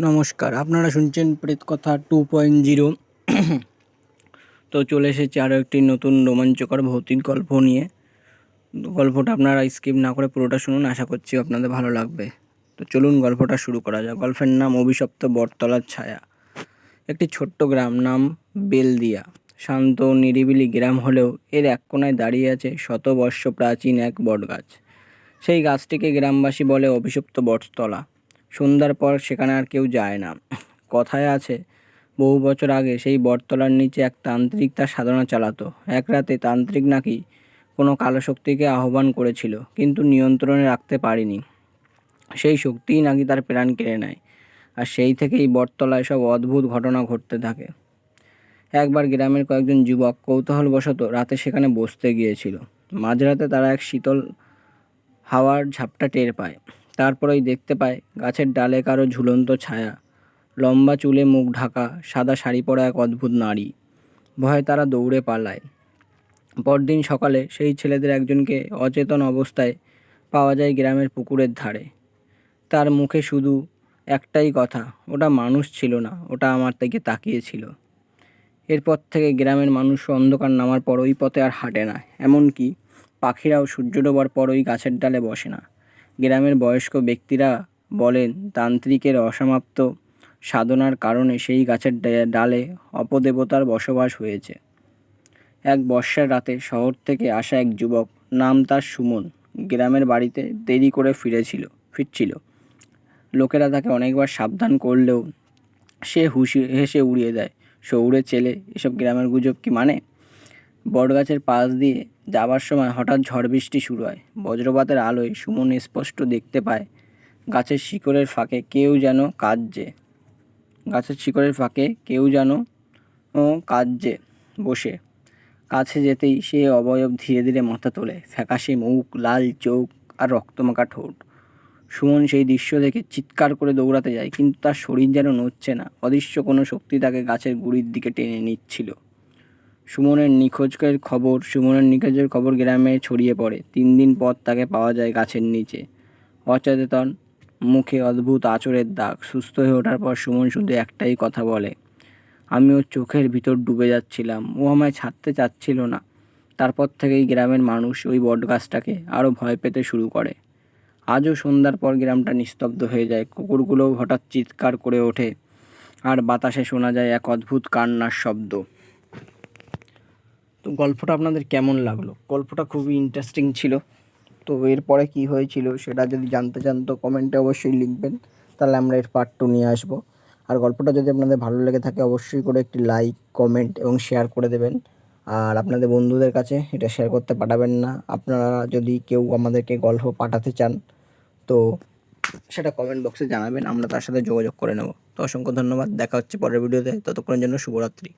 নমস্কার। আপনারা শুনছেন প্রেতকথা টু পয়েন্ট জিরো তো চলে এসেছে আরও একটি নতুন রোমাঞ্চকর ভৌতিক গল্প নিয়ে। গল্পটা আপনারা স্কিপ না করে পুরোটা শুনুন, আশা করছি আপনাদের ভালো লাগবে। তো চলুন গল্পটা শুরু করা যাক। গল্পের নাম অভিশপ্ত বটতলার ছায়া। একটি ছোট্ট গ্রাম নাম বেলদিয়া। শান্ত নিরিবিলি গ্রাম হলেও এর এক কোনায় দাঁড়িয়ে আছে শতবর্ষ প্রাচীন এক বটগাছ। সেই গাছটিকে গ্রামবাসী বলে অভিশপ্ত বটতলা। সন্ধ্যার পর সেখানে আর কেউ যায় না। কথায় আছে, বহু বছর আগে সেই বটতলার নিচে এক তান্ত্রিক তার সাধনা চালাতো। এক রাতে তান্ত্রিক নাকি কোনো কালো শক্তিকে আহ্বান করেছিল, কিন্তু নিয়ন্ত্রণে রাখতে পারিনি। সেই শক্তিই নাকি তার প্রাণ কেড়ে নেয়, আর সেই থেকেই বটতলায় সব অদ্ভুত ঘটনা ঘটতে থাকে। একবার গ্রামের কয়েকজন যুবক কৌতূহলবশত রাতে সেখানে বসতে গিয়েছিল। মাঝরাতে তারা এক শীতল হাওয়ার ঝাপটা টের পায়। তারপরেই দেখতে পায় গাছের ডালে কারও ঝুলন্ত ছায়া। লম্বা চুলে মুখ ঢাকা, সাদা শাড়ি পরা এক অদ্ভুত নারী। ভয়ে তারা দৌড়ে পালায়। পরদিন সকালে সেই ছেলেদের একজনকে অচেতন অবস্থায় পাওয়া যায় গ্রামের পুকুরের ধারে। তার মুখে শুধু একটাই কথা, ওটা মানুষ ছিল না, ওটা আমার থেকে তাকিয়েছিল। এরপর থেকে গ্রামের মানুষ অন্ধকার নামার পর ওই পথে আর হাঁটে না, এমনকি পাখিরাও সূর্য ডোবার পর ওই গাছের ডালে বসে না। গ্রামের বয়স্ক ব্যক্তিরা বলেন, তান্ত্রিকের অসমাপ্ত সাধনার কারণে সেই গাছের ডালে অপদেবতার বসবাস হয়েছে। এক বর্ষার রাতে শহর থেকে আসা এক যুবক, নাম তার সুমন, গ্রামের বাড়িতে দেরি করে ফিরেছিল, ফিরছিল। লোকেরা তাকে অনেকবার সাবধান করলেও সে হুশি, হেসে উড়িয়ে দেয়। শহুরে ছেলে, এসব গ্রামের গুজব কি মানে? বটগাছের পাশ দিয়ে যাবার সময় হঠাৎ ঝড় বৃষ্টি শুরু হয়। বজ্রপাতের আলোয় সুমন স্পষ্ট দেখতে পায়, গাছের শিকড়ের ফাঁকে কেউ যেন কাঁদছে। গাছের শিকড়ের ফাঁকে কেউ যেন কাঁদছে বসে। কাছে যেতেই সে অবয়ব ধীরে ধীরে মাথা তোলে, ফ্যাকাশে মুখ, লাল চোখ আর রক্তমাখা ঠোঁট। সুমন সেই দৃশ্য দেখে চিৎকার করে দৌড়াতে যায়, কিন্তু তার শরীর যেন নড়ছে না। অদৃশ্য কোনো শক্তি তাকে গাছের গুড়ির দিকে টেনে নিচ্ছিল। সুমনের নিখোঁজের খবর, সুমনের নিখোঁজের খবর গ্রামে ছড়িয়ে পড়ে। তিন দিন পর তাকে পাওয়া যায় গাছের নিচে। অচেতন মুখে অদ্ভুত আচরের দাগ। সুস্থ হয়ে ওঠার পর সুমন শুধু একটাই কথা বলে, আমি ওর চোখের ভিতর ডুবে যাচ্ছিলাম। ও আমায় ছাড়তে চাচ্ছিল না। তারপর থেকেই গ্রামের মানুষ ওই বটগাছটাকে আরও ভয় পেতে শুরু করে। আজও সন্ধ্যার পর গ্রামটা নিস্তব্ধ হয়ে যায়। কুকুরগুলোও হঠাৎ চিৎকার করে ওঠে, আর বাতাসে শোনা যায় এক অদ্ভুত কান্নার শব্দ। তো গল্পটা আপনাদের কেমন লাগল? গল্পটা খুবই ইন্টারেস্টিং ছিল। তো এরপরে কি হয়েছিল সেটা যদি জানতে চান, তো কমেন্টে অবশ্যই লিখবেন। তাহলে আমরা এর পার্ট টু নিয়ে আসব। আর গল্পটা যদি আপনাদের ভালো লেগে থাকে, অবশ্যই করে একটি লাইক কমেন্ট এবং শেয়ার করে দেবেন। আর আপনাদের বন্ধুদের কাছে এটা শেয়ার করতে পাঠাবেন না। আপনারা যদি কেউ আমাদেরকে গল্প পাঠাতে চান, তো সেটা কমেন্ট বক্সে জানাবেন। আমরা তার সাথে যোগাযোগ করে নেব। তো অসংখ্য ধন্যবাদ। দেখা হচ্ছে পরের ভিডিওতে ততক্ষণের জন্য শুভরাত্রি।